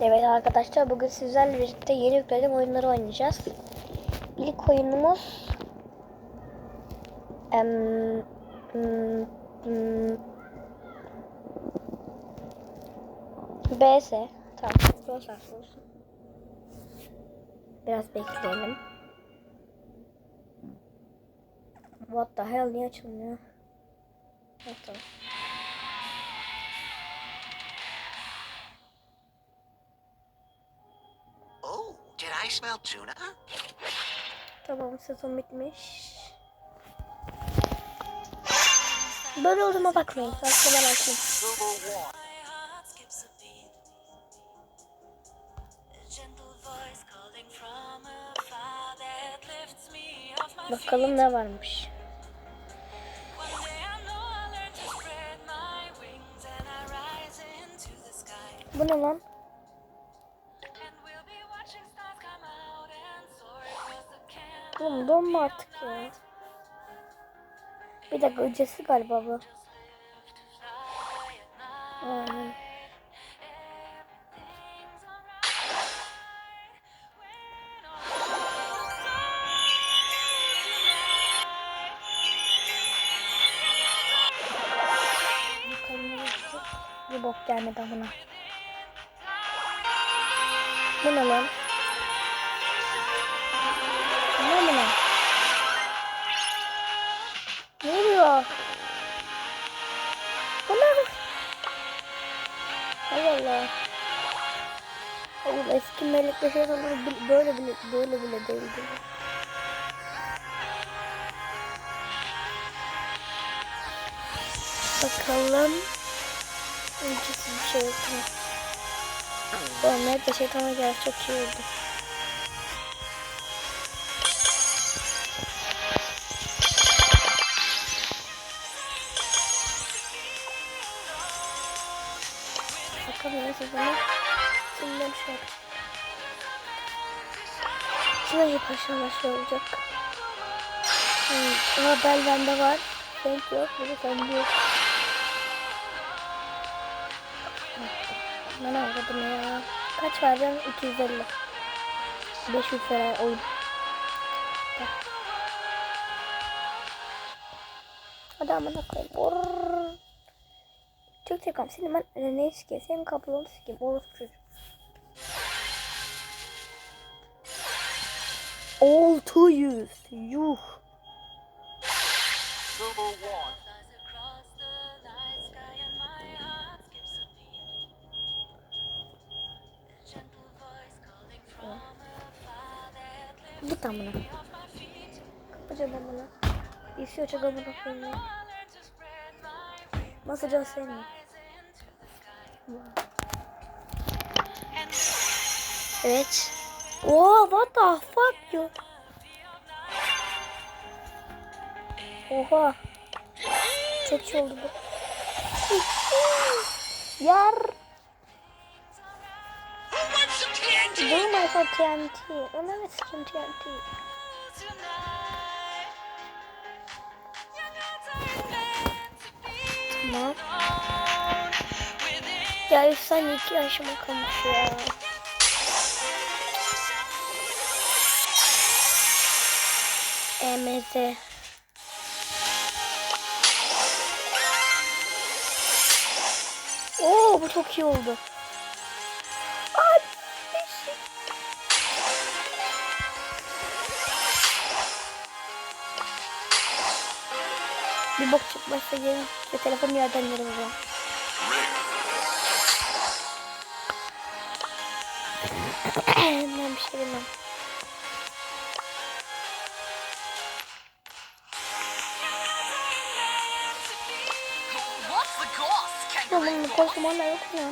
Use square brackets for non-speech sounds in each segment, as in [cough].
Evet arkadaşlar bugün sizlerle birlikte yeni yüklediğim oyunları oynayacağız. İlk oyunumuz em, hmm, hmm, BS. Tamam. Stars olsun. Biraz bekleyelim. What the hell niye açılmıyor? Tamam. Tamam sezon bitmiş. Böyle olduğuma bakmayın. Başka ben açayım. Silver one. My heart skips Oğlum donma artık ya. Bir dakika öncesi galiba bu. Just Allah. Oğlum eski melekle şey olur böyle bile böyle bile değildi. Bakalım. Öncesi bir şey yok? Oğlum nerede şeytana gel çok iyi oldu. Şey olacak. Hmm. Ama bel bende var. Renk yok. Bir de sende yok. Ben aldım ya. Kaç vereceğim? 250. 500 lira oyun. Hadi amına koyayım. Türk Telekom seni ben e, ne sikeyim? Senin kablonu sikeyim. Orası çocuk. 600. Yuh. Git amına. Kapacağım amına. İsi açık amına koyayım. Masacağım seni. Evet. Oh what the fuck you? Oha. Çok şey oldu bu. Yar. Wants some TNT? Ne sikim TNT? Tamam. Ya efsane iki yaşıma kalmış ya. EMZ. Oo bu çok iyi oldu. Eşek. Bir bok çıkmazsa gelin. Ve telefonu yerden yere vuracağım. [coughs] ben bir şey demem. Kostüm hala yok mu ya?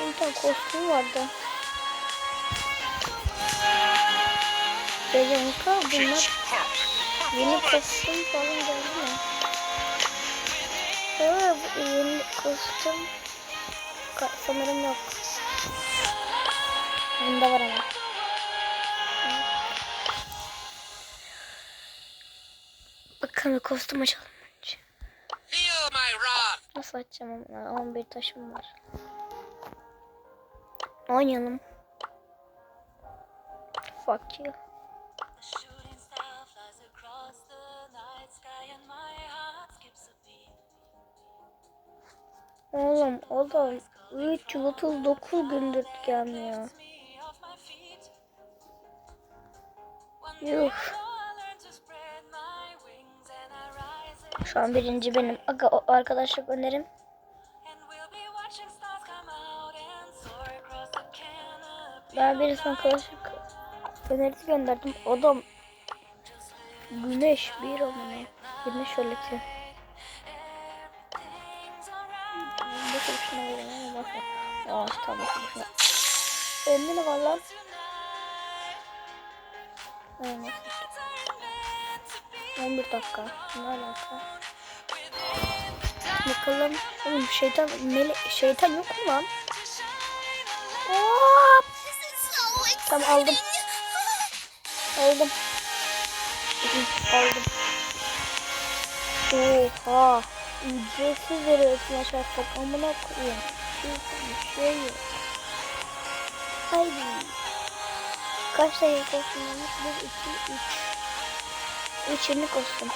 Benim tane kostüm vardı. Belenka bunlar yeni kostüm falan geldi mi? Evet bu yeni kostüm sanırım yok. Bunda var ama. Bakalım kostüm açalım ama 11 taşım var. Oynayalım. Fuck you. Oğlum o da 339 gündür gelmiyor. Yuh. Şu an birinci benim. Aga arkadaşlık önerim. Ben birisine arkadaşlık önerisi gönderdim. O da güneş bir olmalı. Güneş alright Bu boşuna verin bakma. Aa tamam boşuna. Önde ne var lan? Aynen. Nights aren't meant to be 11 dakika. Ne alaka? Bakalım. Oğlum şeytan, mele şeytan yok mu lan? Hop. Tamam aldım. Aldım. Aldım. Oha. Ücretsiz veriyorsun aşağısak. Amına koyayım. Bir şey yok. Haydi. Kaç sayı kostüm olmuş? 1, 2, 3. 3 yirmi kostüm.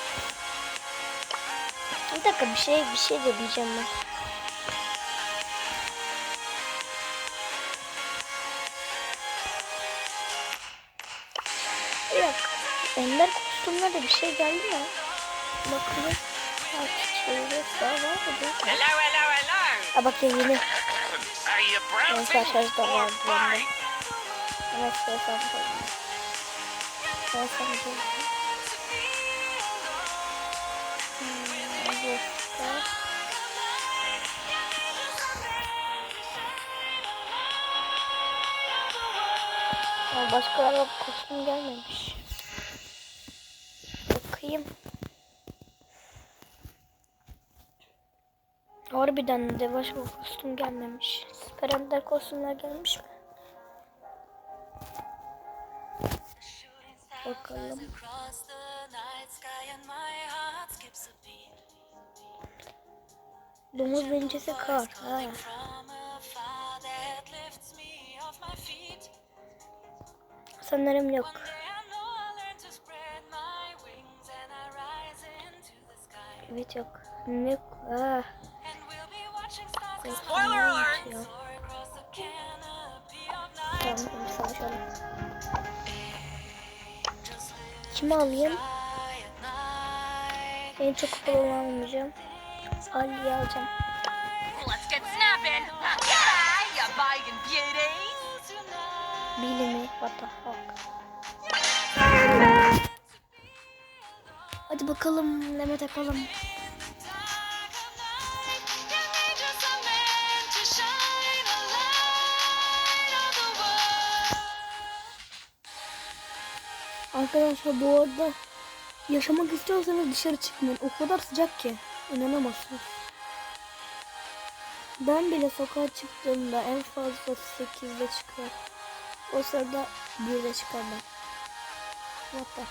Bir dakika bir şey bir şey de diyeceğim ben. Bir şey geldi mi? Bakalım. Artık şöyle daha var mı? Hello, hello, hello. Ha bak ya yeni. Evet or var bende. buying? Evet evet evet. Evet evet. Evet. Ama başkalarına kostüm gelmemiş. Bakayım. Harbiden de başka kostüm gelmemiş. Süper Ender kostümler gelmiş mi? Bakalım. Domuz bencesi kar. Ha. From afar Evet yok. Ne? Ah. Spoiler alert. Tamam savaşalım. Kimi alayım? En çok kupalı almayacağım. Ali'yi alacağım. Let's get snapping. G'day, you buying beauties. Billy mi? What the fuck? Hadi bakalım. Neme takalım. Arkadaşlar bu arada yaşamak istiyorsanız dışarı çıkmayın. O kadar sıcak ki. İnanamazsınız. Ben bile sokağa çıktığımda en fazla 8'de çıkar. O sırada 1'de çıkar ben. What the?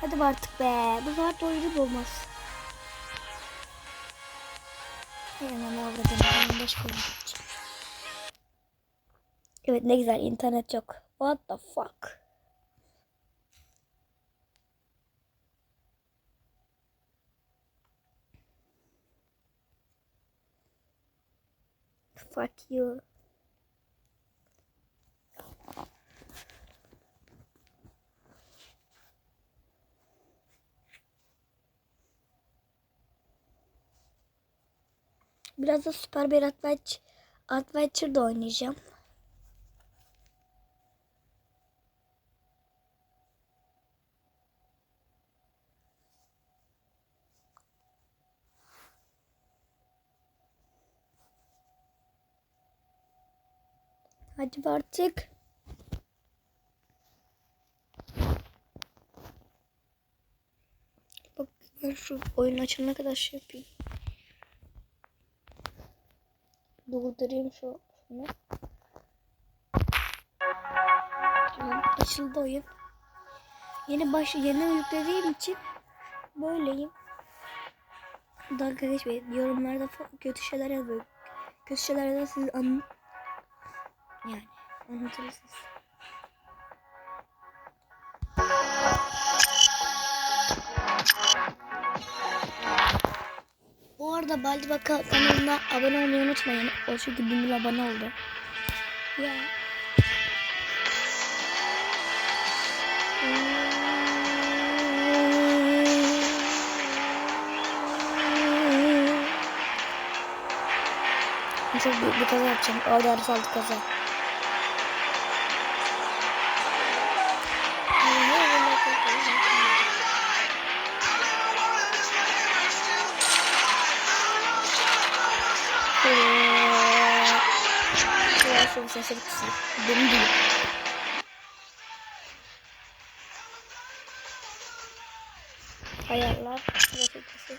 Hadi artık be. Bu saat doyurucu olmaz. Hemen avradım. Ben baş koyayım. Evet ne güzel internet yok. What the fuck? Fuck you. Biraz da Super bir Adventure, Adventure'da oynayacağım. Hadi artık. Bak ben şu oyun açılana kadar şey yapayım. Durdurayım şu şunu. Tamam açıldı oyun. Yeni baş yeni yüklediğim için böyleyim. Dalga geçmeyin. Yorumlarda kötü şeyler yazıyor. Kötü şeyler yazıyor siz an yani anlatırsınız. Bu arada Baldi Baka kanalına abone olmayı unutmayın. O çünkü 1000 abone oldu. Ya. Çok büyük bir kaza yapacağım. Orada arı saldı kaza. Ya şu sesleri kısayım. Benim değil. Ayarlar. Grafikası.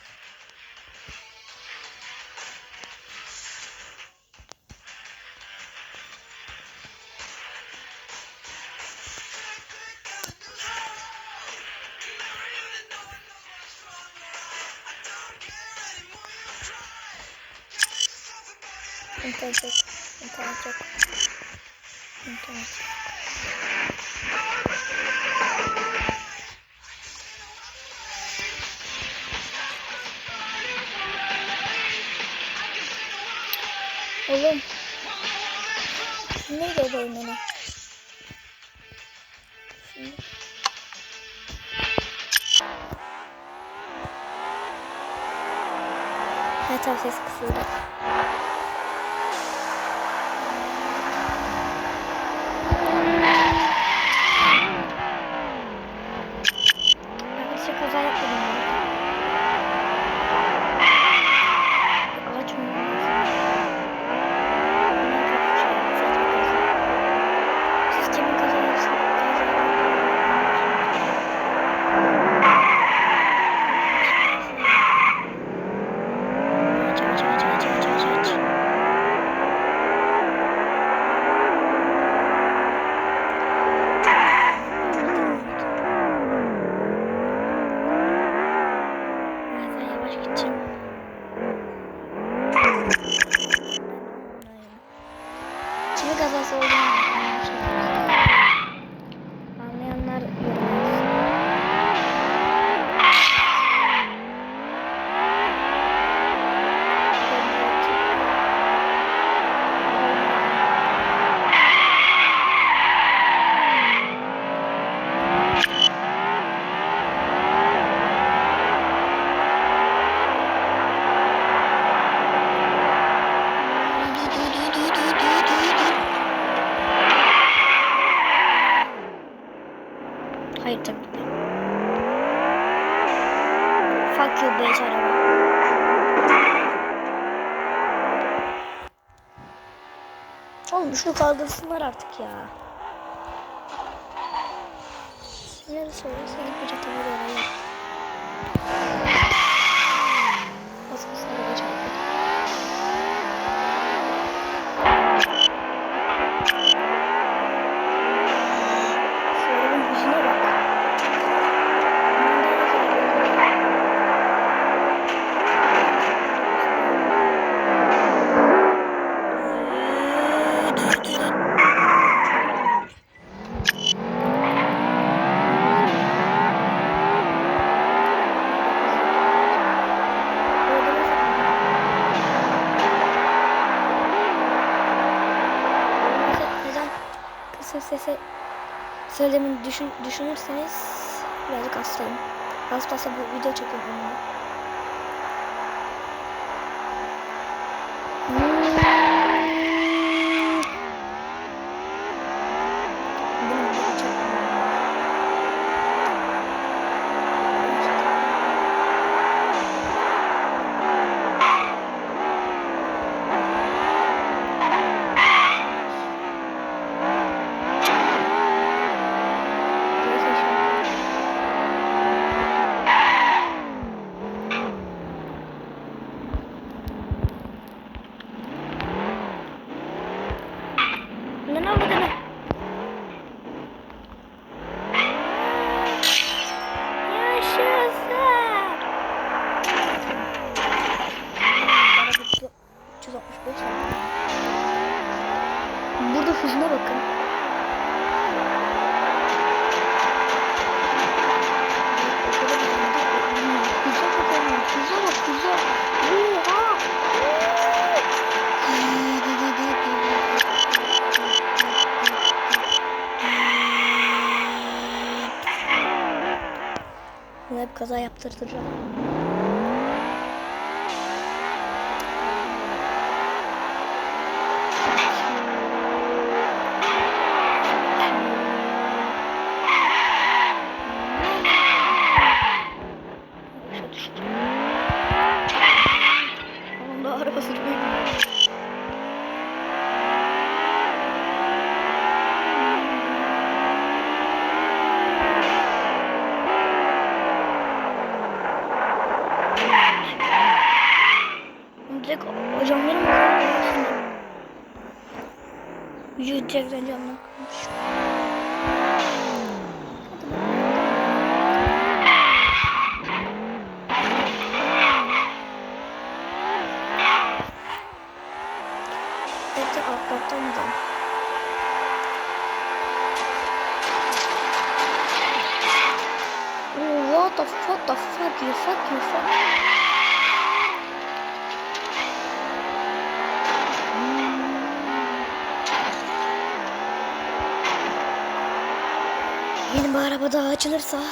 İnternet yok. İnternet yok. İnternet. Oğlum. Neydi o bölümünü? Şunu kaldırsınlar artık ya. Nerede söylüyorsa gitmeyecek tabii oraya. Söylemi düşün, düşünürseniz birazcık hastayım. Hastaysa bu video çekiyorum kaza yaptırtacağım. Direkt camları mı kırmış? Vücudu direkten camdan kırmış. Hadi bakalım. Bekle atlatamadım. Oh, what the fuck the fuck you fuck you fuck. Benim bu araba daha açılırsa. Ya.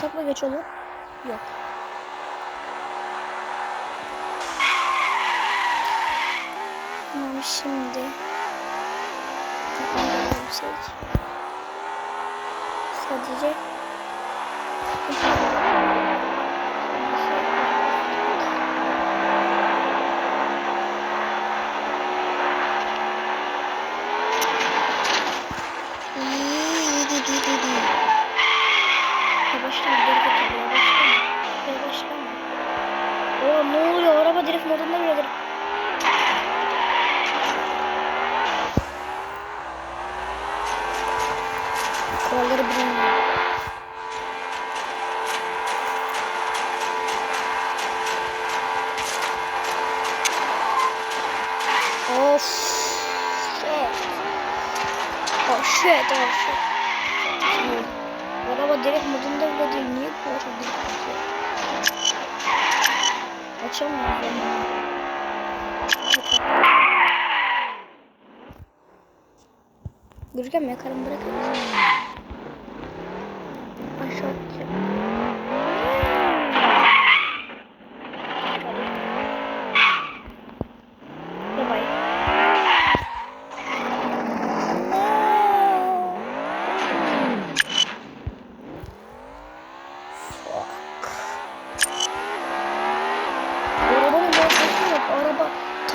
Çok mu geç olur? Yok. Tamam şimdi. Seç. Sadece. Kuralları bilmiyorum. Of. Shit. Oh shit, oh shit. Şimdi Araba direkt modunda bile değil. Niye bu atıyor? Açamıyorum. Gürgen yakarım bırakır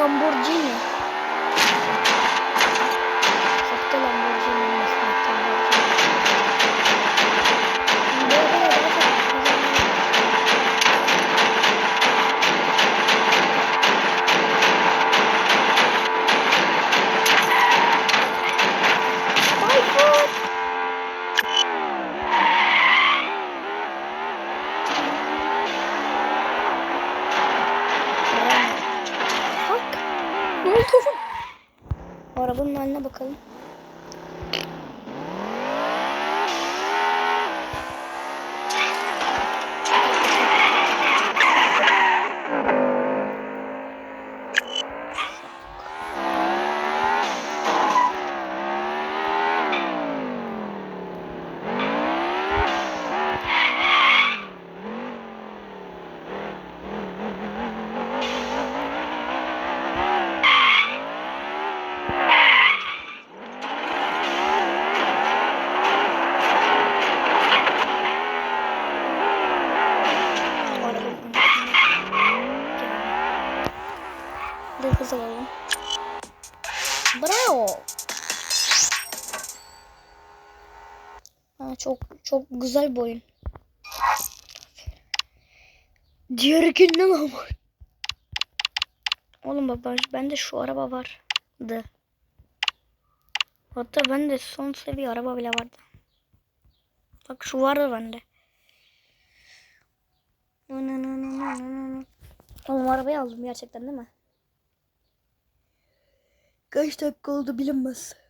Lamborghini. Çok güzel bir oyun. Diğerikinden ama. Oğlum baba bende şu araba vardı. Hatta bende son seviye araba bile vardı. Bak şu vardı bende. Oğlum arabayı aldım gerçekten değil mi? Kaç dakika oldu bilinmez.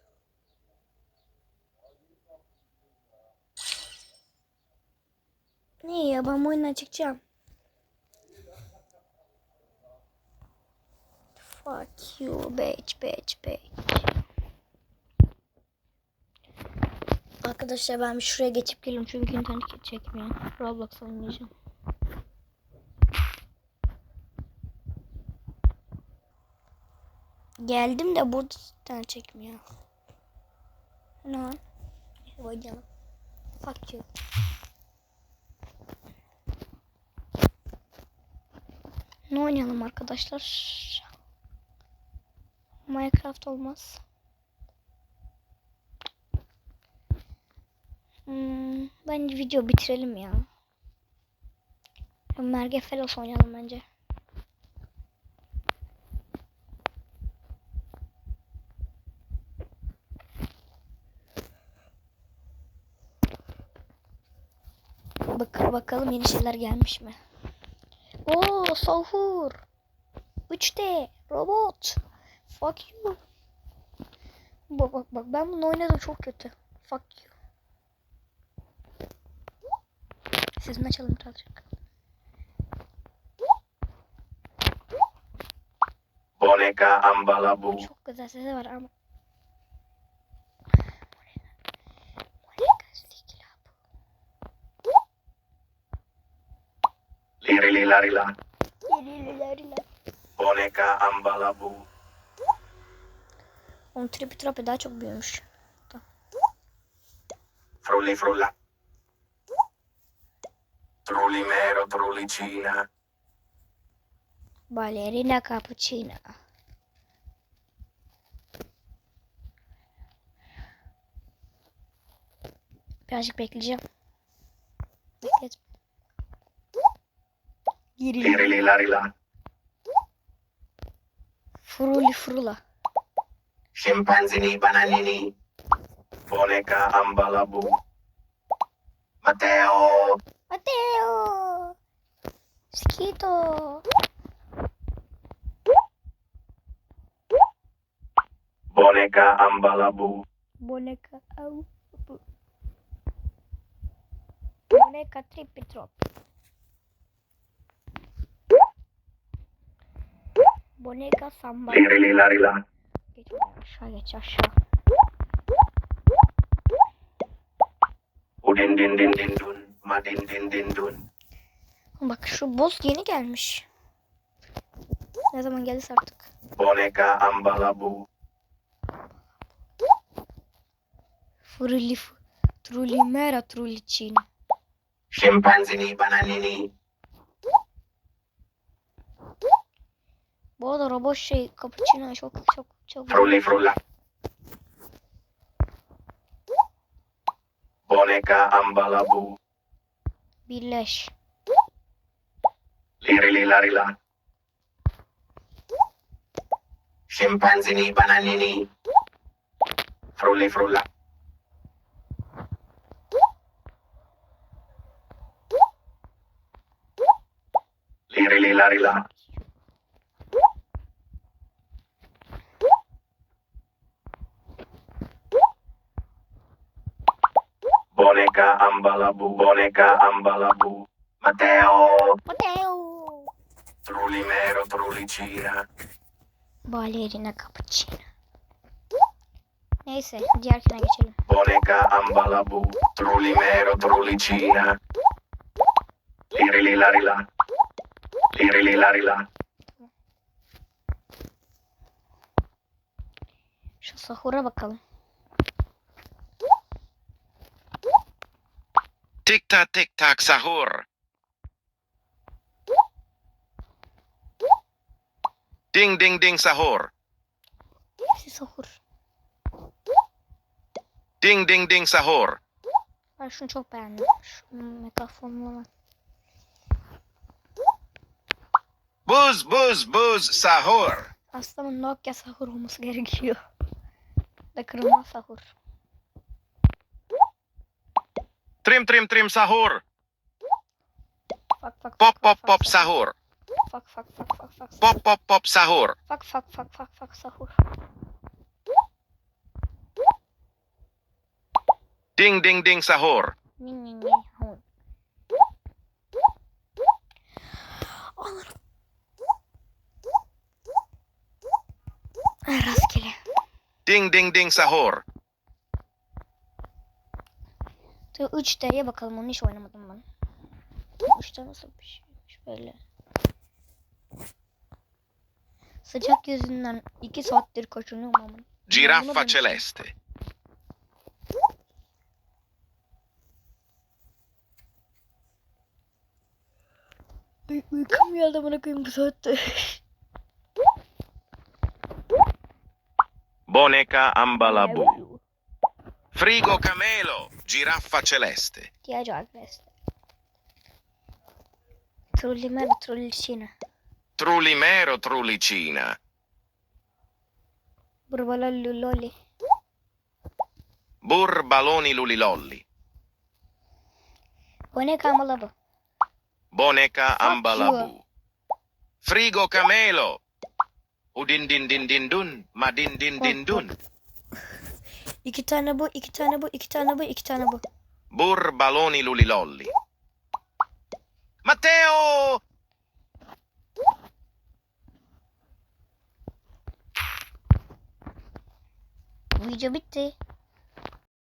Ne ya ben bu oyundan çıkacağım. Fuck you bitch bitch bitch. Arkadaşlar ben şuraya geçip geliyorum çünkü internet çekmiyor. Roblox oynayacağım. Geldim de burada internet çekmiyor. Ne? Oynayalım. Fuck you. Ne oynayalım arkadaşlar? Minecraft olmaz. Hmm, bence video bitirelim ya. Merge Felos oynayalım bence. Bak bakalım yeni şeyler gelmiş mi? Oo sahur. 3D robot. Fuck you. Bak bak bak ben bunu oynadım çok kötü. Fuck you. Sesini açalım birazcık. Boneka Ambalabu. Çok güzel sesi var ama. Lirili larila. Boneka Ambalabu. Onun tripi trapi daha çok büyümüş. Frulli frulla. Trulli mero, trullicina. Ballerina cappuccino. Birazcık bekleyeceğim. Beklet. Giri. Lirili larila. Fruli frula. Scimpanzini bananini. Boneka Ambalabu. Matteo. Mateo. Skito. Boneka Ambalabu. Boneca au. Boneca tripi trop. Boneca samba. Geç aşağı geç aşağı. Udin din din din dun. Madin din din dun. Bak şu boss yeni gelmiş. Ne zaman geldiyse artık. Boneka Ambalabu. Frulli f- Trullimera trullicini. Scimpanzini bananini. Bu arada robot şey cappuccino çok çok çok Frulli frulla. Boneka Ambalabu. birleş. Lirili larila. Scimpanzini bananini. Frulli frulla. Lirili larila. Boneka Ambalabu. Boneka Ambalabu. Matteo. Mateo. Trullimero, trullicina. Ballerina cappuccino. Neyse diğerkine geçelim. Boneka Ambalabu. Trullimero, trullicina. Lirili larila. Lirili larila. Şu sahura bakalım. Tic tac tic tac sahur. Ding ding ding sahur. Hepsi sahur. Ding ding ding sahur. Ben şunu çok beğendim. Şu mikrofonlu olan. Buzz buzz buzz sahur. Aslında Nokia sahur olması gerekiyor. Da kırılmaz sahur. Trim trim trim sahur. Pop pop pop sahur. Pop pop pop sahur. Sahur. Ding ding ding sahur. Ding ding ding sahur. Dur 3 D'ye bakalım onu hiç oynamadım ben. 3'te nasıl bir şeymiş böyle. Sıcak yüzünden 2 saattir kaçınıyorum ama. Giraffa celeste. Uy uykum geldi bana koyayım bu saatte. Boneca ambalabu. Frigo camelo. Giraffa celeste. İhtiyacı arkadaşlar. Trollimer trollicina. Trulimero trulicina. Burbala luloli. Burbaloni lulilolli. O ne kamala bu? Boneca ambalabu. Frigo camelo. Udin din din din dun. Ma din din din dun. İki tane bu, iki tane bu, iki tane bu, iki tane bu. Burbaloni lulilolli. Matteo! Video bitti.